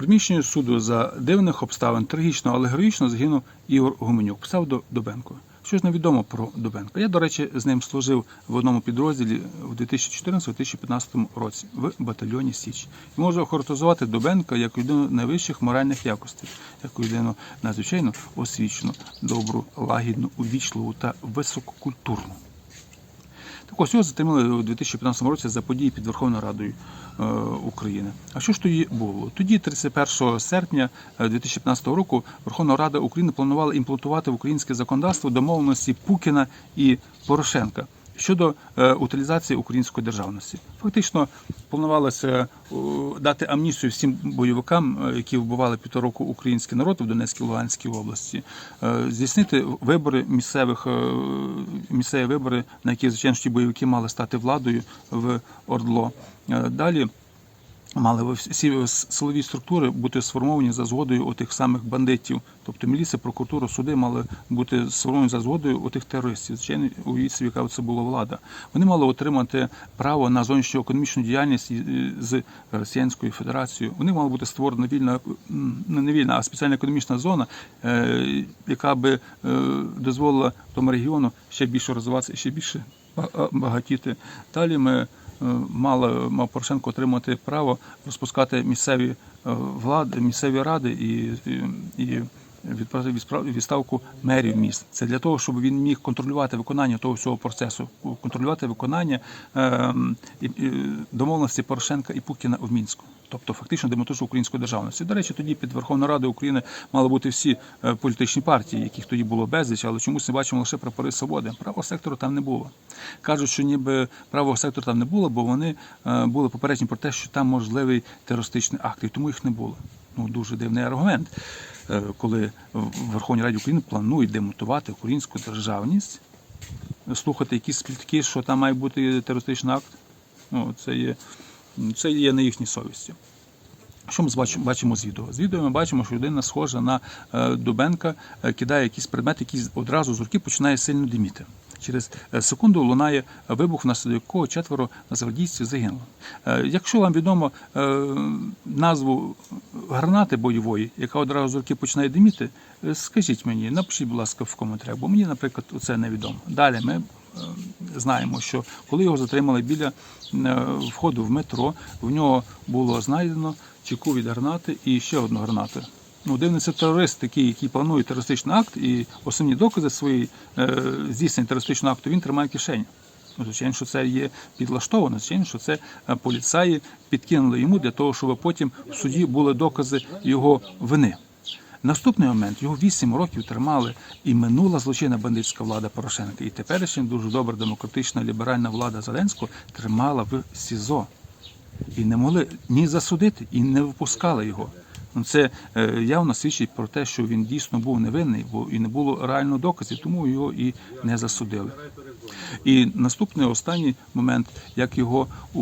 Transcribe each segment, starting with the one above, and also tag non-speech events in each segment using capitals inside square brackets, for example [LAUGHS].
приміщенні суду за дивних обставин трагічно, але героїчно загинув Ігор Гуменюк, псевдо Дубенко. Що ж невідомо про Дубенка? Я, до речі, з ним служив в одному підрозділі в 2014-2015 році в батальйоні Січ. І можу охарактеризувати Дубенка як людину найвищих моральних якостей, як людину надзвичайно освічену, добру, лагідну, увічливу та висококультурну. Так ось його затримали у 2015 році за події під Верховною Радою е, України. А що ж тоді було? Тоді, 31 серпня е, 2015 року, Верховна Рада України планувала імплантувати в українське законодавство домовленості Пукіна і Порошенка щодо е, утилізації української державності. Фактично планувалося е, дати амністію всім бойовикам, е, які вбивали півтора року український народ в Донецькій Луганській області, здійснити вибори місцевих місцеві вибори, на які звичайно бойовики мали стати владою в Ордло. Далі мали всі силові структури бути сформовані за згодою отих самих бандитів. Тобто міліція, прокуратура, суди мали бути сформовані за згодою отих терористів. Звичайно, уявіть собі, яка це була влада. Вони мали отримати право на зовнішню економічну діяльність з Росіянською Федерацією. Вони мали бути створена вільна, не вільна, а спеціальна економічна зона, е, яка би е, дозволила тому регіону ще більше розвиватися, ще більше багатіти. Далі ми е, мали мав Порошенко отримати право розпускати місцеві е, влади, місцеві ради і, і, і відправити відставку мерів міст. Це для того, щоб він міг контролювати виконання того всього процесу, контролювати виконання е, і домовленості Порошенка і Путіна в Мінську. Тобто фактично демонтаж української державності. До речі, тоді під Верховною Радою України мали бути всі е, політичні партії, яких тоді було безліч, але чомусь ми бачимо лише прапори свободи. Правого сектору там не було. Кажуть, що ніби правого сектору там не було, бо вони е, були попереджені про те, що там можливий терористичний акт, і тому їх не було. Ну дуже дивний аргумент, коли в Верховній Раді України планують демонтувати українську державність, слухати якісь плітки, що там має бути терористичний акт. Ну, це є, це є на їхній совісті. Що ми бачимо, з відео? З відео ми бачимо, що людина схожа на е, Дубенка, е, кидає якийсь предмет, який одразу з руки починає сильно диміти. Через е, секунду лунає вибух, внаслідок якого четверо нацгвардійців загинуло. Е, Якщо вам відомо е, назву гранати бойової, яка одразу з руки починає диміти, е, скажіть мені, напишіть, будь ласка, в коментарях, бо мені, наприклад, це невідомо. Далі ми е, знаємо, що коли його затримали біля е, входу в метро, в нього було знайдено чеку від гранати і ще одну гранату. Ну, дивно, це терорист, такий, який планує терористичний акт, і основні докази своєї е, здійснення терористичного акту він тримає в. Звичайно, що це є підлаштовано, звичайно, що це е, поліцаї підкинули йому для того, щоб потім в суді були докази його вини. Наступний момент його 8 років тримали і минула злочинна бандитська влада Порошенка. І теперішня дуже добра демократична ліберальна влада Зеленського тримала в СІЗО. І не могли ні засудити, і не випускали його. Ну, Це е, явно свідчить про те, що він дійсно був невинний, бо і не було реального доказів, тому його і не засудили. І наступний останній момент, як його у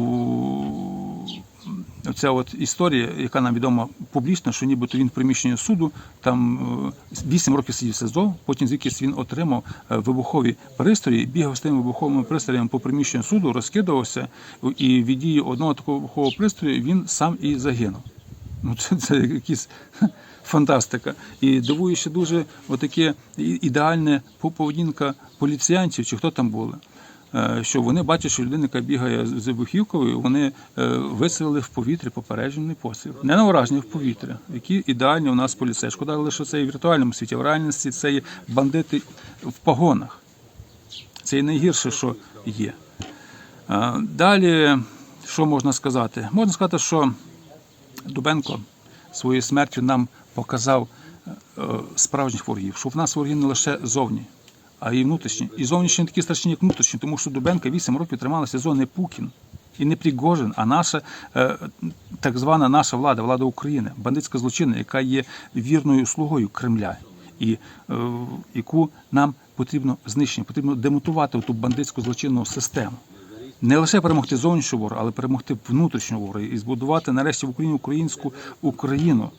Оця от історія, яка нам відома публічно, що нібито він в приміщенні суду там е, 8 років сидів СИЗО, потім звідкись він отримав е, вибухові пристрої, бігав з тими вибуховими пристроями по приміщенню суду, розкидувався, і від дії одного такого вибухового пристрою він сам і загинув. Ну, це, це якісь [LAUGHS] фантастика. І дивує ще дуже отаке ідеальне поведінка поліціянтів, чи хто там були. Е, Що вони бачать, що людина, яка бігає з вибухівкою, вони е, вистрілили в повітря попереджений постріл. Не на ураження в повітря, які ідеальні у нас поліцей. Шкода, лише це і в віртуальному світі. В реальності це є бандити в погонах. Це і найгірше, що є. Е, Далі, що можна сказати? Можна сказати, що Дубенко своєю смертю нам показав е, справжніх ворогів, що в нас вороги не лише зовні, а й внутрішні. І зовнішні такі страшні, як внутрішні, тому що Дубенка 8 років трималася зони Пукін. І не Пригожин, а наша е, так звана наша влада, влада України, бандитська злочинна, яка є вірною слугою Кремля, і е, яку нам потрібно знищити, потрібно демонтувати ту бандитську злочинну систему не лише перемогти зовнішнього ворога, але перемогти внутрішнього ворога і збудувати нарешті в Україні українську Україну,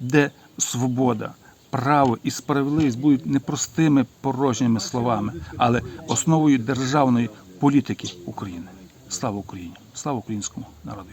де свобода, право і справедливість будуть не простими порожніми словами, але основою державної політики України. Слава Україні! Слава українському народу!